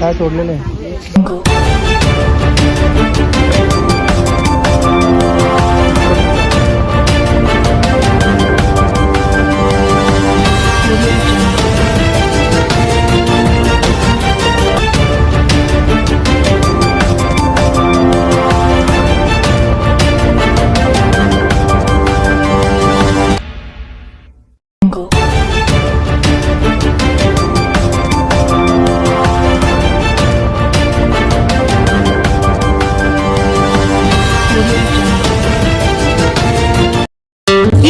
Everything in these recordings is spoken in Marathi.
काय सोडलेलं आहे?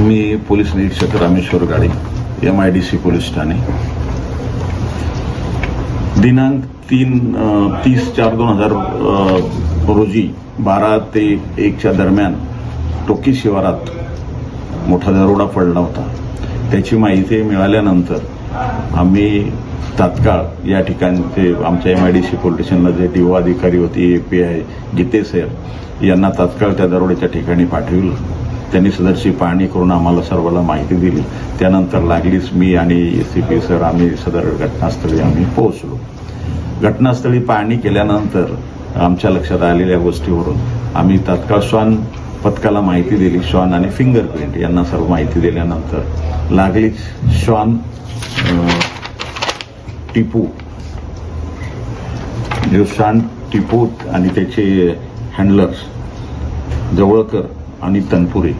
मी पोलीस निरीक्षक Rameshwar Gade M I D C police Thane. दिनांक तीन तीस चार दोन हजार रोजी बारा ते एकच्या दरम्यान टोकी शिवारात मोठा दरोडा पडला होता. त्याची माहिती मिळाल्यानंतर आम्ही तात्काळ या ठिकाणचे आमच्या M I D C police स्टेशनला जे ओ अधिकारी होते A P I Gite sir यांना तात्काळ त्या दरोड्याच्या ठिकाणी पाठविलं. त्यांनी सदरची पाहणी करून आम्हाला सर्वांना माहिती दिली. त्यानंतर लागलीच मी आणि सी पी सर आम्ही सदर घटनास्थळी आम्ही पोहोचलो. घटनास्थळी पाहणी केल्यानंतर आमच्या लक्षात आलेल्या गोष्टीवरून आम्ही तात्काळ श्वान पथकाला माहिती दिली. श्वान आणि फिंगरप्रिंट यांना सर्व माहिती दिल्यानंतर लागलीच श्वान टिपू जो श्वान टिपूत आणि त्याचे हँडलर्स जवळकर आणि तनपुरे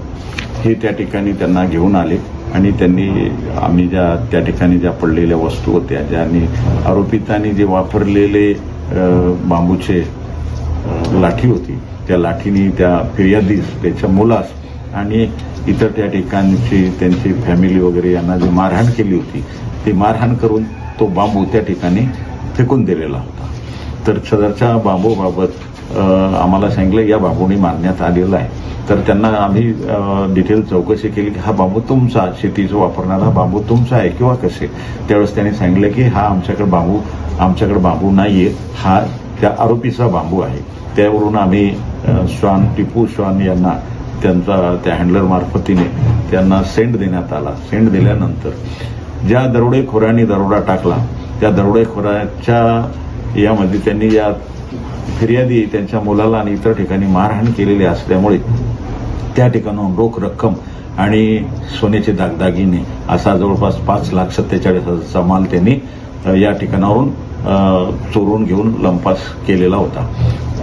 हे त्या ठिकाणी त्यांना घेऊन आले. आणि त्यांनी आम्ही ज्या त्या ठिकाणी ज्या पडलेल्या वस्तू होत्या ज्यांनी आरोपितांनी जे वापरलेले बांबूचे लाठी होती त्या लाठीने त्या फिर्यादीस त्याच्या मुलास आणि इतर त्या ठिकाणची त्यांची फॅमिली वगैरे यांना जी मारहाण केली होती ती मारहाण करून तो बांबू त्या ठिकाणी फेकून दिलेला होता. तर सदरच्या बांबूबाबत आम्हाला सांगितलं या बांबूने मारण्यात आलेला आहे. तर त्यांना आम्ही डिटेल चौकशी केली की हा बांबू तुमचा शेतीचा वापरणारा बांबू तुमचा आहे किंवा कसे? त्यावेळेस त्यांनी सांगितलं की हा आमच्याकडे बांबू आमच्याकडे बांबू नाहीये. हा त्या आरोपीचा बांबू आहे. त्यावरून आम्ही श्वान टिपू श्वान यांना त्यांचा त्या हँडलर मार्फतीने त्यांना सेंड देण्यात आला. सेंड दिल्यानंतर ज्या दरोडेखोरांनी दरोडा टाकला त्या दरोडेखोराच्या यामध्ये त्यांनी या फिर्यादी त्यांच्या मुलाला आणि इतर ठिकाणी मारहाण केलेली असल्यामुळे त्या ठिकाणाहून रोख रक्कम आणि सोन्याचे दागदागिने असा जवळपास पाच लाख सत्तेचाळीस हजारचा माल त्यांनी या ठिकाणावरून चोरून घेऊन लंपास केलेला होता.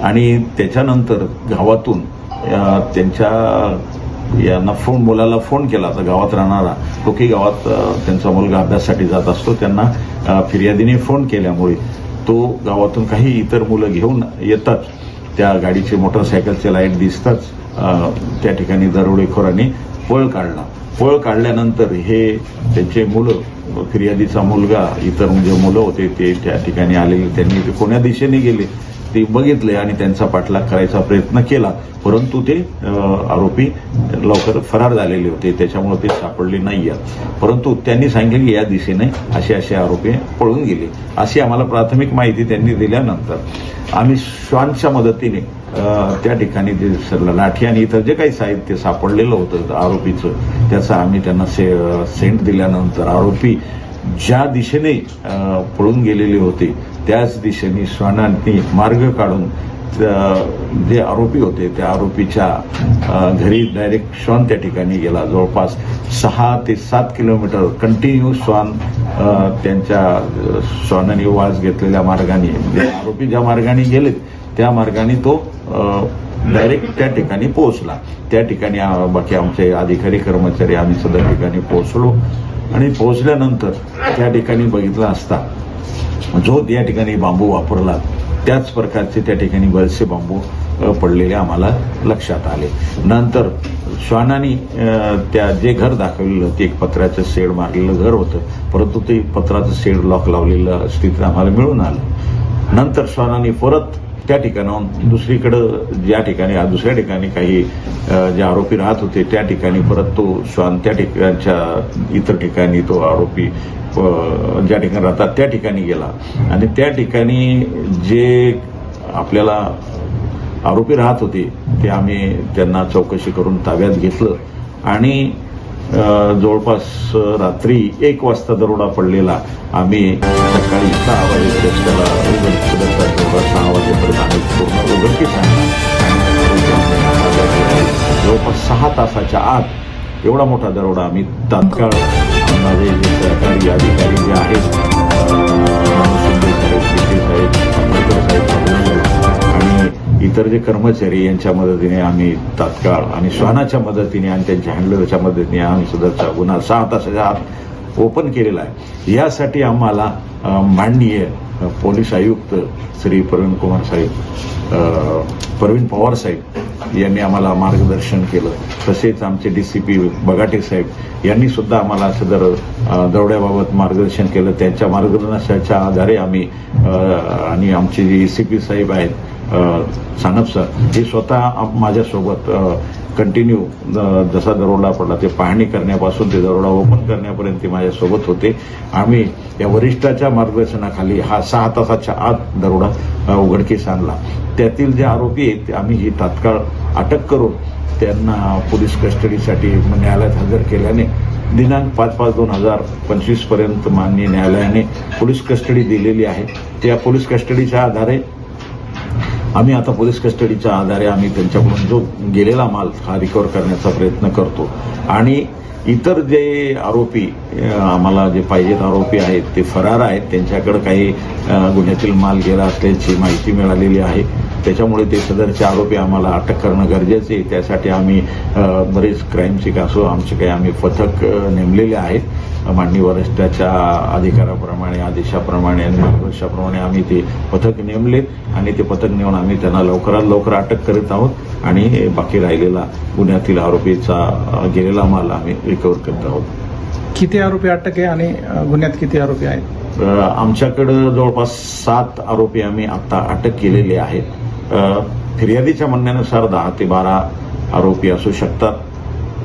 आणि त्याच्यानंतर गावातून त्यांच्या यांना फोन मुलाला फोन केला तर गावात राहणारा टोकी गावात त्यांचा मुलगा अभ्यासासाठी जात असतो. त्यांना फिर्यादीने फोन केल्यामुळे तो गावातून काही इतर मुलं घेऊन येतात. त्या गाडीचे मोटरसायकलचे लाइट दिसताच त्या ठिकाणी दरोडेखोरांनी पळ काढला. पळ काढल्यानंतर हे त्यांचे मुलं फिर्यादीचा मुलगा इतर जे मुलं होते ते त्या ठिकाणी आलेले. त्यांनी ते कोण्या दिशेने गेले? ते बघितले आणि त्यांचा पाठलाग करायचा प्रयत्न केला. परंतु ते आरोपी लवकर फरार झालेले होते. त्याच्यामुळे ते सापडले नाही आहेत परंतु त्यांनी सांगितले की या दिशेने असे असे आरोपी पळून गेले. अशी आम्हाला प्राथमिक माहिती त्यांनी दिल्यानंतर आम्ही श्वानच्या मदतीने त्या ठिकाणी जे लाठी आणि इतर जे काही साहित्य सापडलेलं होतं आरोपीचं त्याचा आम्ही त्यांना से सेंट दिल्यानंतर आरोपी ज्या दिशेने पळून गेलेले होते त्याच दिशेने श्वानांनी मार्ग काढून जे आरोपी होते त्या आरोपीच्या घरी डायरेक्ट श्वान त्या ठिकाणी गेला. जवळपास सहा ते सात किलोमीटर कंटिन्यू श्वान त्यांच्या श्वानाने वास घेतलेल्या मार्गाने म्हणजे आरोपी ज्या मार्गाने गेलेत त्या मार्गाने तो डायरेक्ट त्या ठिकाणी पोहोचला. त्या ठिकाणी बाकी आमचे अधिकारी कर्मचारी आम्ही सदर ठिकाणी पोहोचलो. आणि पोहोचल्यानंतर त्या ठिकाणी बघितला असता. जो त्या ठिकाणी बांबू वापरला त्याच प्रकारचे त्या ठिकाणी बरेचसे बांबू पडलेले आम्हाला लक्षात आले. नंतर श्वानानी त्या जे घर दाखवलेलं ते एक पत्र्याचं शेड मारलेलं घर होतं परंतु ते पत्राचं शेड लॉक लावलेलं स्थितीत आम्हाला मिळून आलं. नंतर श्वानाने परत त्या ठिकाणाहून दुसरीकडं ज्या ठिकाणी दुसऱ्या ठिकाणी काही जे आरोपी राहत होते त्या ठिकाणी परत तो श्वान त्या ठिकाणच्या इतर ठिकाणी तो आरोपी ज्या ठिकाणी राहतात त्या ठिकाणी गेला. आणि त्या ठिकाणी जे आपल्याला आरोपी राहत होते ते आम्ही त्यांना चौकशी करून ताब्यात घेतलं. आणि जवळपास रात्री एक वाजता दरोडा पडलेला. आम्ही सकाळी सहा वाजेपर्यंत त्याला पूर्ण उघडकीस जवळपास सहा तासाच्या आत एवढा मोठा दरोडा आम्ही तात्काळ माझे जे सरकारी अधिकारी जे आहेत आणि इतर जे कर्मचारी यांच्या मदतीने आम्ही तात्काळ आणि श्वानाच्या मदतीने आणि त्यांच्या हँडलरच्या मदतीने आम्ही सुद्धा गुन्हा सहा तासाच्या आत ओपन केलेला आहे. यासाठी आम्हाला अ, माननीय पोलीस आयुक्त श्री प्रवीण कुमार साहेब प्रवीण पवार साहेब यांनी आम्हाला मार्गदर्शन केलं. तसेच आमचे डी सी पी बगाटे साहेब यांनी सुद्धा आम्हाला सदर अ, मार्गदर्शन केलं त्यांच्या मार्गदर्शनाच्या आधारे आम्ही आणि आमचे जे सी पी साहेब आहेत सानप सर हे स्वतः माझ्यासोबत कंटिन्यू जसा दरोडा पडला ते पाहणी करण्यापासून ते दरोडा ओपन करण्यापर्यंत ते माझ्यासोबत होते. आम्ही या वरिष्ठाच्या मार्गदर्शनाखाली हा सहा तासाच्या आत दरोडा उघडकीस आणला. त्यातील जे आरोपी आहेत ते आम्ही ही तात्काळ अटक करून त्यांना पोलीस कस्टडीसाठी न्यायालयात हजर केल्याने दिनांक पाच पाच दोन हजार पंचवीसपर्यंत माननीय न्यायालयाने पोलीस कस्टडी दिलेली आहे. त्या पोलीस कस्टडीच्या आधारे आम्ही आता पोलीस कस्टडीच्या आधारे आम्ही त्यांच्याकडून जो गेलेला माल हा रिकवर करण्याचा प्रयत्न करतो. आणि इतर जे आरोपी आम्हाला जे पाहिजेत आरोपी आहेत ते फरार आहेत. त्यांच्याकडे काही गुन्ह्यातील माल गेला असल्याची माहिती मिळालेली आहे. त्याच्यामुळे ते सदरचे आरोपी आम्हाला अटक करणं गरजेचं आहे. त्यासाठी आम्ही बरेच क्राईमचे कासो आमचे काही आम्ही पथक नेमलेले आहेत. मांडणी वरिष्ठाच्या अधिकाराप्रमाणे आदेशाप्रमाणे आणि मार्गदर्शाप्रमाणे आम्ही ते पथक नेमले आणि ते पथक नेऊन आम्ही त्यांना लवकरात लवकर अटक करीत आहोत आणि बाकी राहिलेला गुन्ह्यातील आरोपीचा गेलेला माल आम्ही रिकवर करत आहोत. किती आरोपी अटक आहे आणि गुन्ह्यात किती आरोपी आहेत? आमच्याकडं जवळपास सात आरोपी आम्ही आता अटक केलेले आहेत. फिर्यादीच्या म्हणण्यानुसार दहा ते बारा आरोपी असू शकतात.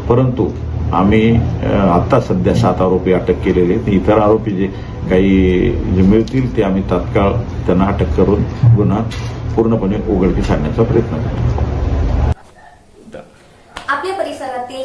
परंतु आम्ही अ, आता सध्या सात आरोपी अटक केलेले आहेत. इतर आरोपी जे काही जे मिळतील ते आम्ही तात्काळ त्यांना अटक करून गुन्हा पूर्णपणे उघडकीस आणण्याचा प्रयत्न करतो आपल्या परिसरातील